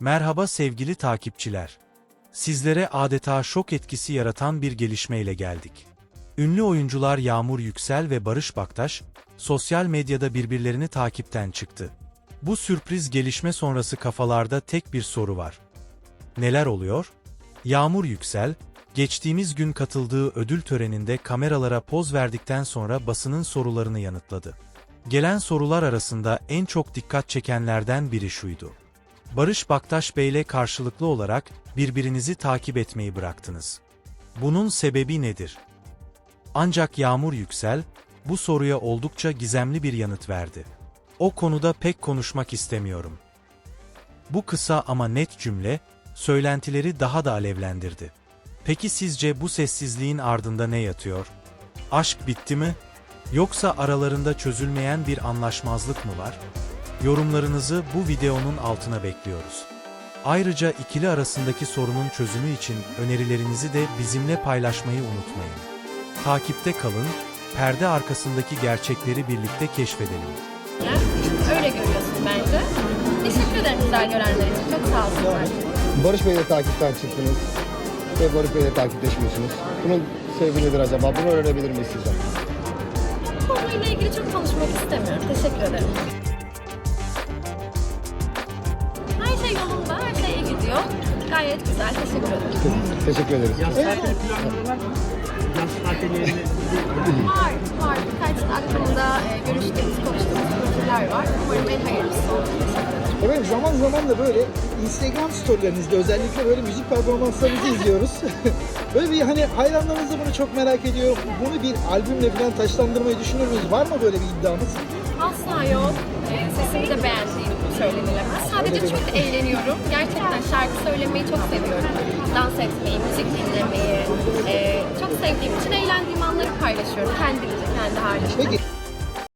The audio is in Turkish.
Merhaba sevgili takipçiler. Sizlere adeta şok etkisi yaratan bir gelişmeyle geldik. Ünlü oyuncular Yağmur Yüksel ve Barış Baktaş, sosyal medyada birbirlerini takipten çıktı. Bu sürpriz gelişme sonrası kafalarda tek bir soru var. Neler oluyor? Yağmur Yüksel, geçtiğimiz gün katıldığı ödül töreninde kameralara poz verdikten sonra basının sorularını yanıtladı. Gelen sorular arasında en çok dikkat çekenlerden biri şuydu. Barış Baktaş Bey ile karşılıklı olarak birbirinizi takip etmeyi bıraktınız. Bunun sebebi nedir? Ancak Yağmur Yüksel, bu soruya oldukça gizemli bir yanıt verdi. O konuda pek konuşmak istemiyorum. Bu kısa ama net cümle, söylentileri daha da alevlendirdi. Peki sizce bu sessizliğin ardında ne yatıyor? Aşk bitti mi? Yoksa aralarında çözülmeyen bir anlaşmazlık mı var? Yorumlarınızı bu videonun altına bekliyoruz. Ayrıca ikili arasındaki sorunun çözümü için önerilerinizi de bizimle paylaşmayı unutmayın. Takipte kalın, perde arkasındaki gerçekleri birlikte keşfedelim. Öyle görüyorsun bence. Teşekkür ederim güzel görenler için. Çok sağ olsunlar. Barış Bey'le takipten çıktınız ve Barış Bey'le takipleşmiyorsunuz. Bunun sebebi nedir acaba? Bunu öğrenebilir miyiz sizden? Konuyla ilgili çok konuşmak istemiyorum. Teşekkür ederim. Gidiyor. Gayet güzel, teşekkür ederim. Teşekkür ederiz. Yaz tatili planları var mı? Yaz tatillerinde Var, var. Birkaç aklımda e, görüştüğümüz, konuştuğumuz projeler var. Umarım en hayırlısı olur. Evet zaman zaman da böyle Instagram storylerinizde özellikle böyle müzik performanslarınızı izliyoruz. böyle bir hani hayranlarınız da bunu çok merak ediyor. Bunu bir albümle falan taşlandırmayı düşünür müyüz? Var mı böyle bir iddiamız? Asla yok. E, sesimi de beğendiğim söylenilemez. Sadece çok eğleniyorum. Gerçekten şarkı söylemeyi çok seviyorum. Dans etmeyi, müzik dinlemeyi. e, çok sevdiğim için eğlendiğim anları paylaşıyorum. Kendimce, kendi halimde.